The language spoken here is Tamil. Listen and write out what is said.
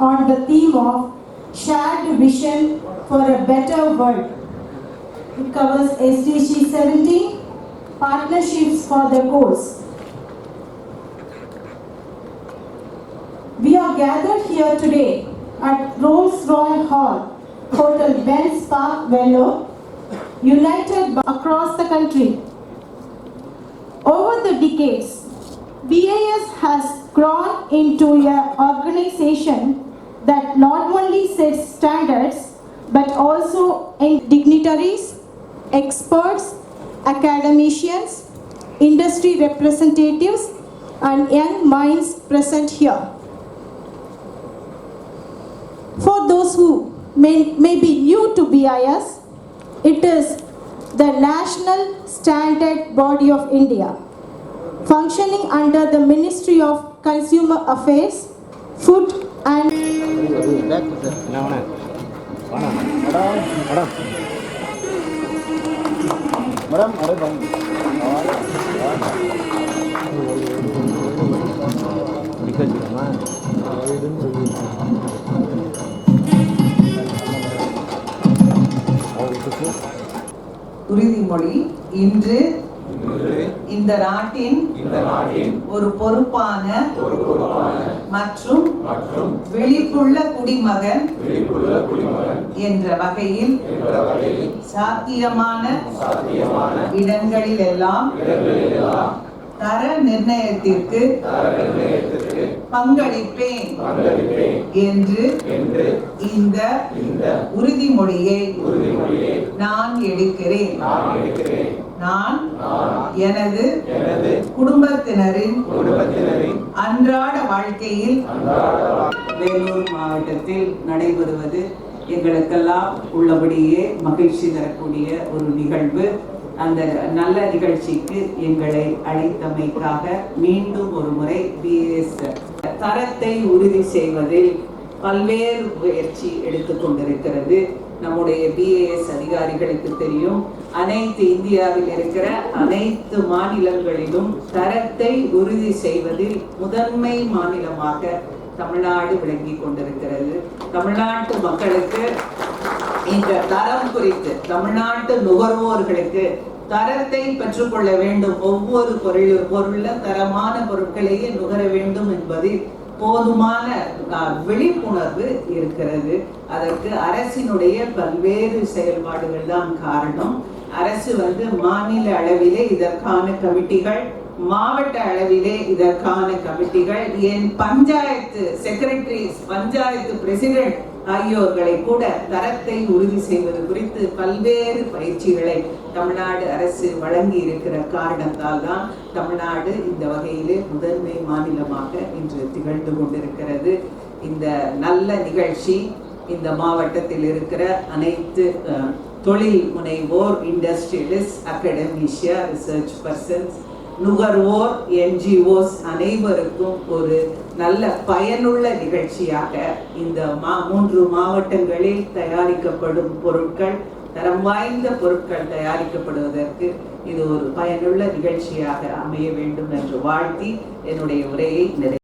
on the theme of shared vision for a better world. It covers SDG 17, partnerships for the course. We are gathered here today at Rolls Royce Hall, Hotel Benz Park, Vellore, united across the country. Over the decades, BAS has grown into an organization that not only sets standards but also dignitaries, experts, academicians, industry representatives, and young minds present here. For those who may, may be new to BIS, it is the National Standard Body of India, functioning under the Ministry of Consumer Affairs, Food and madam அரை பண்ணு உறுதிமொழி இன்று இந்த நாட்டின் ஒரு பொறுப்பான மற்றும் விழிப்புள்ள குடிமகன் என்ற வகையில் சாத்தியமான இடங்களிலெல்லாம் தர நிர்ணயத்திற்கு பங்களிப்பேன் என்று இந்த உறுதிமொழியை நான் எடுக்கிறேன். நான் எனது குடும்பத்தினரின் அன்றாட வாழ்க்கையில் வேலூர் மாவட்டத்தில் நடைபெறுவது எங்களுக்கெல்லாம் உள்ளபடியே மகிழ்ச்சி தரக்கூடிய ஒரு நிகழ்வு. அந்த நல்ல நிகழ்ச்சிக்கு எங்களை அழைத்தமைக்காக மீண்டும் ஒரு முறை பிஎஸ் தரத்தை உறுதி செய்வதில் பல்வேறு முயற்சி எடுத்துக்கொண்டிருக்கிறது நம்முடைய பிஏஎஸ் அதிகாரிகளுக்கு தெரியும். அனைத்து இந்தியாவில் இருக்கிற அனைத்து மாநிலங்களிலும் தரத்தை உறுதி செய்வதில் முதன்மை மாநிலமாக தமிழ்நாடு விளங்கி கொண்டிருக்கிறது. தமிழ்நாட்டு மக்களுக்கு இந்த தரம் குறித்து தமிழ்நாட்டு நுகர்வோர்களுக்கு தரத்தை பெற்றுக்கொள்ள வேண்டும். ஒவ்வொரு பொருள் பொருள்ல தரமான பொருட்களையே நுகர வேண்டும் என்பதில் போதுமான விழிப்புணர்வு இருக்கிறது. அதற்கு அரசினுடைய பல்வேறு செயல்பாடுகள் தான் காரணம். அரசு வந்து மாநில அளவிலே இதற்கான கமிட்டிகள் மாவட்ட அளவிலே இதற்கான கமிட்டிகள் என் பஞ்சாயத்து செக்ரட்டரிஸ் பஞ்சாயத்து பிரசிடென்ட் ஆகியோர்களை கூட தரத்தை உறுதி செய்வது குறித்து பல்வேறு பயிற்சிகளை தமிழ்நாடு அரசு வழங்கி இருக்கிற காரணத்தால் தான் தமிழ்நாடு இந்த வகையிலே முதன்மை மாநிலமாக இன்று திகழ்ந்து கொண்டிருக்கிறது. இந்த நல்ல நிகழ்ச்சி இந்த மாவட்டத்தில் இருக்கிற அனைத்து தொழில் முனைவோர் இண்டஸ்ட்ரியலிஸ்ட் அகடமிஷியா ரிசர்ச் பர்சன்ஸ் நுகர்வோர் என்ஜிஓஸ் அனைவருக்கும் ஒரு நல்ல பயனுள்ள நிகழ்ச்சியாக இந்த மா மூன்று மாவட்டங்களில் தயாரிக்கப்படும் பொருட்கள் தரம் வாய்ந்த பொருட்கள் தயாரிக்கப்படுவதற்கு இது ஒரு பயனுள்ள நிகழ்ச்சியாக அமைய வேண்டும் என்று வாழ்த்தி என்னுடைய உரையை நிறை